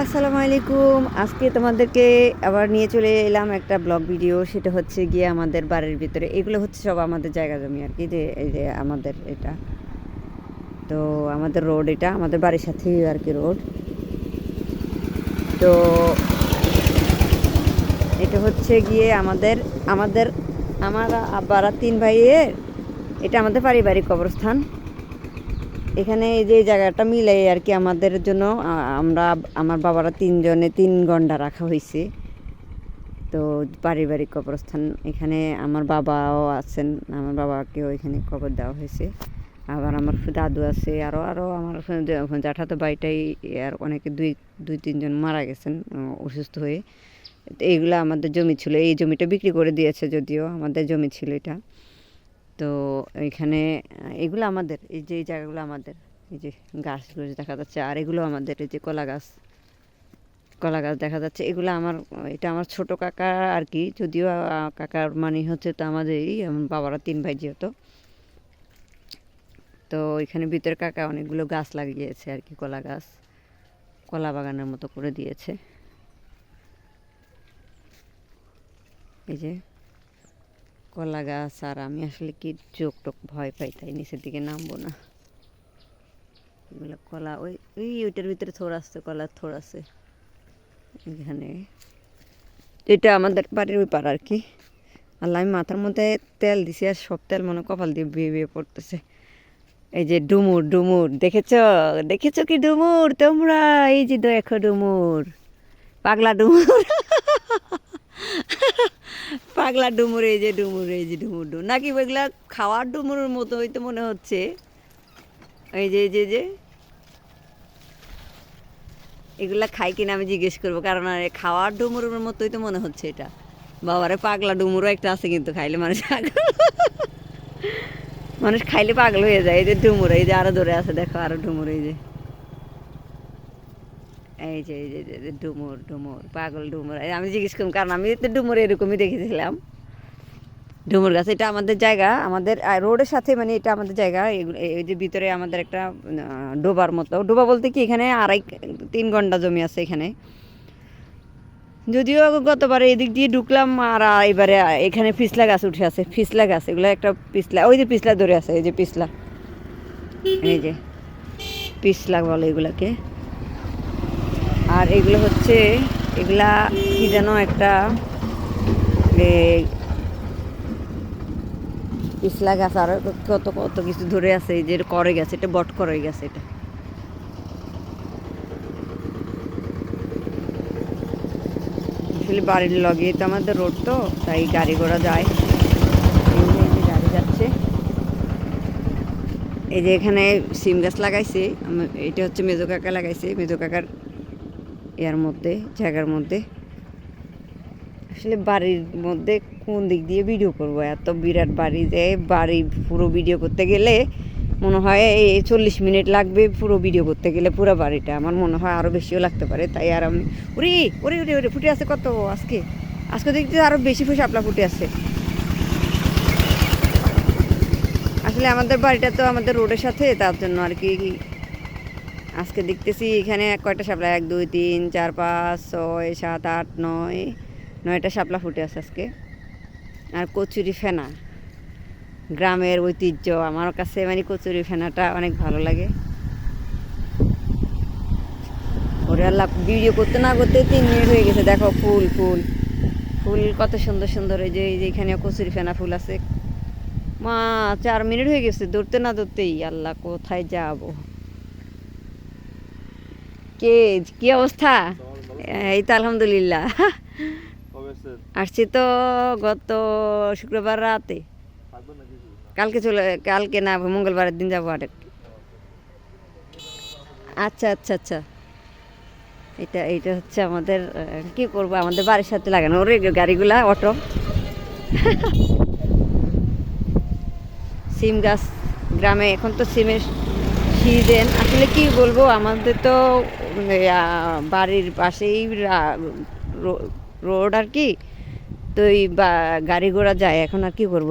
আসসালামু আলাইকুম। আজকে তোমাদেরকে আবার নিয়ে চলে এলাম একটা ব্লগ ভিডিও। সেটা হচ্ছে গিয়ে আমাদের বাড়ির ভিতরে। এগুলো হচ্ছে সব আমাদের জায়গা জমি আর কি, যে এই যে আমাদের এটা। তো আমাদের রোড এটা, আমাদের বাড়ির সাথেই আর কি রোড তো এটা হচ্ছে গিয়ে আমাদের আমাদের, আমার আব্বারা তিন ভাইয়ের, এটা আমাদের পারিবারিক কবরস্থান। এখানে এই যে জায়গাটা মিলে আর কি আমাদের জন্য আমরা, আমার বাবারা তিনজনে তিন গন্ডা রাখা হয়েছে। তো পারিবারিক কবরস্থান, এখানে আমার বাবাও আছেন, আমার বাবাকেও এখানে কবর দেওয়া হয়েছে। আবার আমার দাদু আছে আরও আরও আমার জ্যাঠাতো বাড়িটাই আর অনেকে দুই দুই, তিনজন মারা গেছেন অসুস্থ হয়ে। এইগুলো আমাদের জমি ছিল, এই জমিটা বিক্রি করে দিয়েছে যদিও আমাদের জমি ছিল এটা। তো এখানে, এগুলো আমাদের, এই যে, এই জায়গাগুলো আমাদের, এই যে গাছগুলো দেখা যাচ্ছে, আর এগুলো আমাদের, এই যে কলা গাছ কলা গাছ দেখা যাচ্ছে, এগুলো আমার, এটা আমার ছোট কাকা আর কি, যদিও কাকার মানে হচ্ছে তো আমাদেরই বাবারা তিন ভাই যেহেতু। তো এখানে ভিতরে কাকা অনেকগুলো গাছ লাগিয়েছে আর কি, কলা গাছ, কলা বাগানের মতো করে দিয়েছে। এই যে কলা গাছ, আর আমি আসলে কি চোখ টোক ভয় পাই, তাই নিচের দিকে নামবো না। কলা, ওই ওই ওইটার ভিতরে থোড় আসছে কলার থোড় আছে। এখানে। এটা আমাদের বাড়ির ওই পাড়া আর কি? আল্লাহ, আমি মাথার মধ্যে তেল দিছি, আর সব তেল মনে কপাল দিয়ে বিয়ে বিয়ে পড়তেছে। এই যে ডুমুর ডুমুর, দেখেছ? দেখেছ কি ডুমুর? তোমরা, এই যে দেখো ডুমুর। পাগলা ডুমুর। পাগলা ডুমুর এই যে ডুমুর, এই যে ডুমুর ডুমুর। নাকি ওইগুলা খাওয়ার ডুমুরের মতো হয়তো মনে হচ্ছে? এই যে যে যে। এগুলা খাই কিনা আমি জিজ্ঞেস করব, কারণ আর খাওয়ার ডুমুরের মতোই তো মনে হচ্ছে এটা। বাবারে, পাগলা ডুমুরও একটা আছে কিন্তু খাইলে মানুষ মানুষ খাইলে পাগল হয়ে যায়, এই যে ডুমুর, এই যে আরও ধরে আছে, দেখো আরও ডুমুর, এই যে। এই যে এই যে ডুমুর ডুমুর, পাগল ডুমুর। আমি জিজ্ঞেস করলাম কারণ আমি তো ডুমুর এরকমই দেখেছিলাম। ডুমুর গাছ, এটা আমাদের জায়গা, আমাদের রোডের সাথে মানে এটা আমাদের জায়গা এই যে ভিতরে আমাদের একটা ডোবার মতো। ডোবা বলতে কি, এখানে আড়াই, তিন ঘণ্টা জমি আছে এখানে। যদিও গতবার এদিক দিয়ে ঢুকলাম, আর এবারে এখানে পিছলা গাছ উঠে আছে। পিছলা গাছ, এগুলো একটা পিছলা, ওই যে পিছলা ধরে আছে, এই যে পিছলা। এই যে, পিছলা বলে এগুলাকে। আর এগুলো হচ্ছে, এগুলা কি যেন একটা পিছলা গাছ, আর কত কত কিছু ধরে আছে যে করে গেছে, এটা বট করে গেছে এটা। আসলে বাড়ির লগে তো আমাদের রোড তো, তাই গাড়ি ঘোড়া যায়। গাড়ি যাচ্ছে। এই যে এখানে সিম গাছ লাগাইছে এটা হচ্ছে মেজো কাকা লাগাইছে, মেজো কাকার ইয়ার মধ্যে, জায়গার মধ্যে। আসলে বাড়ির মধ্যে কোন দিক দিয়ে ভিডিও করব? এত বিরাট বাড়ি যে বাড়ি পুরো ভিডিও করতে গেলে মনে হয় এই চল্লিশ মিনিট লাগবে পুরো ভিডিও করতে গেলে পুরো বাড়িটা। আমার মনে হয় আরও বেশিও লাগতে পারে, তাই আর আমি উরি ওরে ওরে ওরে ফুটে আছে কত আজকে? আজকে দেখতে আরও বেশি ফুসে আপলা ফুটে আছে। আসলে আমাদের বাড়িটা তো আমাদের রোডের সাথে, তার জন্য আর কি আজকে দেখতেছি এখানে কয়টা শাপলা? এক, দুই, তিন, চার, পাঁচ, ছয়, সাত, আট, নয়। নয়টা শাপলা ফুটে আছে আজকে। আর কচুরি ফেনা। গ্রামের ঐতিহ্য। আমার কাছে মানে কচুরি ফেনাটা অনেক ভালো লাগে। ওরে আল্লাহ ভিডিও করতে না করতে তিন মিনিট হয়ে গেছে। দেখো ফুল ফুল। ফুল কত সুন্দর সুন্দর। এই যে এখানে কচুরি ফেনা ফুল আছে। মা, চার মিনিট হয়ে গেছে। দৌড়তে না দৌড়তেই আল্লাহ, কোথায় যাব? কে কি অবস্থা? এই তো আলহামদুলিল্লাহ। আসছি তো গত শুক্রবার রাতে। কালকে চলে, কালকে না, মঙ্গলবারের দিন যাব আরেক। আচ্ছা আচ্ছা আচ্ছা। এটা এইটা হচ্ছে আমাদের কি করব? আমাদের বাড়ির সাথে লাগানো। ওর, গাড়িগুলা, অটো। সিম গাছ, গ্রামে। এখন তো সিমের সিজন। আসলে কি বলব? আমাদের তো বাড়ির পাশেই রোড আর কি তো এই গাড়ি ঘোড়া যায় এখন আর কি করব?